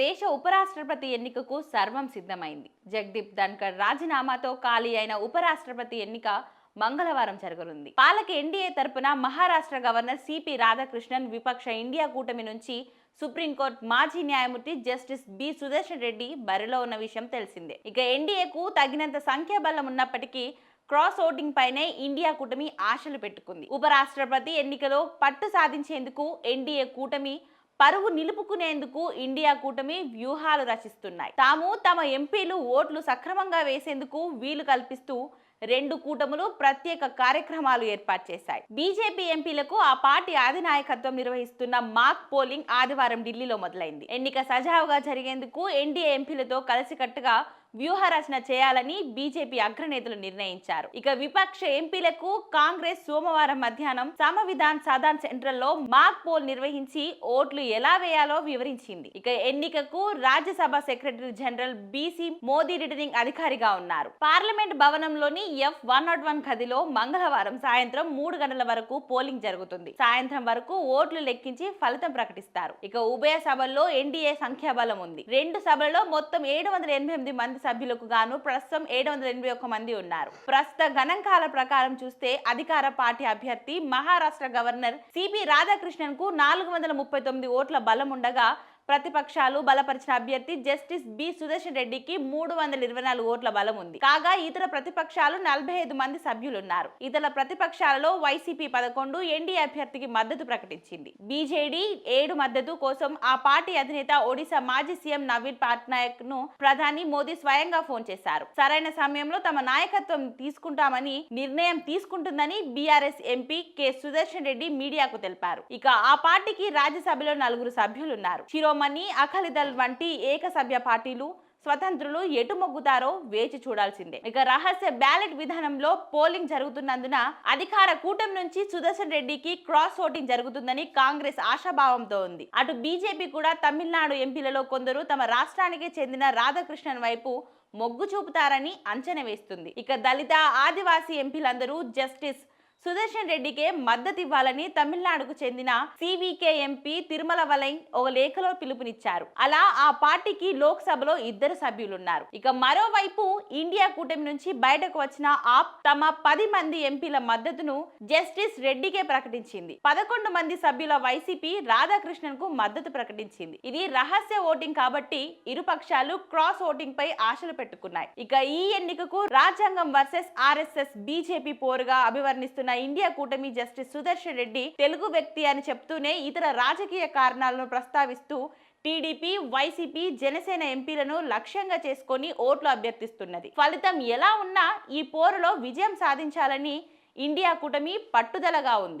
దేశ ఉపరాష్ట్రపతి ఎన్నికకు సర్వం సిద్ధమైంది. జగదీప్ ధన్కర్ రాజీనామాతో ఖాళీ అయిన ఉపరాష్ట్రపతి ఎన్నిక మంగళవారం జరగనుంది. పాలక ఎన్డీఏ తరపున మహారాష్ట్ర గవర్నర్ సిపి రాధాకృష్ణన్ విపక్ష ఇండియా కూటమి నుంచి సుప్రీంకోర్టు మాజీ న్యాయమూర్తి జస్టిస్ బి సుదర్శన్ రెడ్డి బరిలో ఉన్న విషయం తెలిసిందే. ఇక ఎన్డీఏకు తగినంత సంఖ్యాబలం ఉన్నప్పటికీ క్రాస్ ఓటింగ్ పైనే ఇండియా కూటమి ఆశలు పెట్టుకుంది. ఉపరాష్ట్రపతి ఎన్నికలో పట్టు సాధించేందుకు ఎన్డీఏ కూటమి పరువు నిలుపుకునేందుకు ఇండియా కూటమి వ్యూహాలు రచిస్తున్నాయి. తాము తమ ఎంపీలు ఓట్లు సక్రమంగా వేసేందుకు వీలు కల్పిస్తూ రెండు కూటములు ప్రత్యేక కార్యక్రమాలు ఏర్పాటు చేశాయి. బీజేపీ ఎంపీలకు ఆ పార్టీ అధినాయకత్వం నిర్వహిస్తున్న మాక్ పోలింగ్ ఆదివారం ఢిల్లీలో మొదలైంది. ఎన్నిక సజావుగా జరిగేందుకు ఎన్డీఏ ఎంపీలతో కలిసికట్టుగా వ్యూహరచన చేయాలని బీజేపీ అగ్రనేతలు నిర్ణయించారు. ఇక విపక్ష ఎంపీలకు కాంగ్రెస్ సోమవారం మధ్యాహ్నం సమవిధాన్ సదాన్ సెంట్రల్లో మాక్ పోల్ నిర్వహించి ఓట్లు ఎలా వేయాలో వివరించింది. ఇక ఎన్నికకు Rajya Sabha secretary general PC Modi returning అధికారిగా ఉన్నారు. పార్లమెంట్ భవనంలోని ఎఫ్ వన్ నాట్ వన్ గదిలో మంగళవారం సాయంత్రం మూడు గంటల వరకు పోలింగ్ జరుగుతుంది. సాయంత్రం వరకు ఓట్లు లెక్కించి ఫలితం ప్రకటిస్తారు. ఇక ఉభయ సభల్లో ఎన్డీఏ సంఖ్యాబలం ఉంది. రెండు సభల్లో మొత్తం ఏడు వందల ఎనభై ఎనిమిది మంది సభ్యులకు గాను ప్రస్తుతం ఏడు వందల ఎనభై ఒక్క మంది ఉన్నారు. ప్రస్తుత గణాంకాల ప్రకారం చూస్తే అధికార పార్టీ అభ్యర్థి మహారాష్ట్ర గవర్నర్ సిపి రాధాకృష్ణన్కు నాలుగు వందల ముప్పై తొమ్మిది ఓట్ల బలం ఉండగా ప్రతిపక్షాలు బలపరిచిన అభ్యర్థి జస్టిస్ బి సుదర్శన్ రెడ్డికి మూడు వందల ఇరవై నాలుగు ఓట్ల బలం ఉంది. కాగా ఇతర ప్రతిపక్షాలు నలభై ఐదు మంది సభ్యులున్నారు. ఇతర ప్రతిపక్షాలలో వైసీపీ పదకొండు ఎన్డీఏ అభ్యర్థికి మద్దతు ప్రకటించింది. బీజేడీ ఏడు మద్దతు కోసం ఆ పార్టీ అధినేత ఒడిశా మాజీ సీఎం నవీన్ పట్నాయక్ను ప్రధాని మోదీ స్వయంగా ఫోన్ చేశారు. సరైన సమయంలో తమ నాయకత్వం తీసుకుంటామని నిర్ణయం తీసుకుంటుందని BRS MP K Sudarshan Reddy మీడియాకు తెలిపారు. ఇక ఆ పార్టీకి రాజ్యసభలో నలుగురు సభ్యులున్నారు. శిరోమణి అఖలిదల్ వంటి ఏకసభ్య పార్టీలు స్వతంత్రులు ఎటు మొగ్గుతారో వేచి చూడాల్సిందే. ఇక రహస్య బ్యాలెట్ విధానంలో పోలింగ్ జరుగుతున్నందున అధికార కూటమి నుంచి సుదర్శన్ రెడ్డికి క్రాస్ ఓటింగ్ జరుగుతుందని కాంగ్రెస్ ఆశాభావంతో ఉంది. అటు బీజేపీ కూడా తమిళనాడు ఎంపీలలో కొందరు తమ రాష్ట్రానికి చెందిన రాధాకృష్ణన్ వైపు మొగ్గు చూపుతారని అంచనా వేస్తుంది. ఇక దళిత ఆదివాసీ ఎంపీలందరూ జస్టిస్ సుదర్శన్ రెడ్డికే మద్దతు ఇవ్వాలని తమిళనాడుకు చెందిన సివికే ఎంపీ తిరుమల వలై ఒక లేఖలో పిలుపునిచ్చారు. అలా ఆ పార్టీకి లోక్సభలో ఇద్దరు సభ్యులున్నారు. ఇక మరోవైపు ఇండియా కూటమి నుంచి బయటకు వచ్చిన ఆప్ తమ పది మంది ఎంపీల మద్దతును జస్టిస్ రెడ్డికే ప్రకటించింది. పదకొండు మంది సభ్యుల వైసీపీ రాధాకృష్ణన్కు మద్దతు ప్రకటించింది. ఇది రహస్య ఓటింగ్ కాబట్టి ఇరు పక్షాలు క్రాస్ ఓటింగ్ పై ఆశలు పెట్టుకున్నాయి. ఇక ఈ ఎన్నికకు రాజ్యాంగం వర్సెస్ ఆర్ఎస్ఎస్ బీజేపీ పోరుగా అభివర్ణిస్తున్న ఇండియా కూటమి జస్టిస్ సుదర్శన్ రెడ్డి తెలుగు వ్యక్తి అని చెప్తూనే ఇతర రాజకీయ కారణాలను ప్రస్తావిస్తూ టీడీపీ వైసీపీ జనసేన ఎంపీలను లక్ష్యంగా చేసుకొని ఓట్లు అభ్యర్థిస్తున్నది. ఫలితం ఎలా ఉన్నా ఈ పోరులో విజయం సాధించాలని ఇండియా కూటమి పట్టుదలగా ఉంది.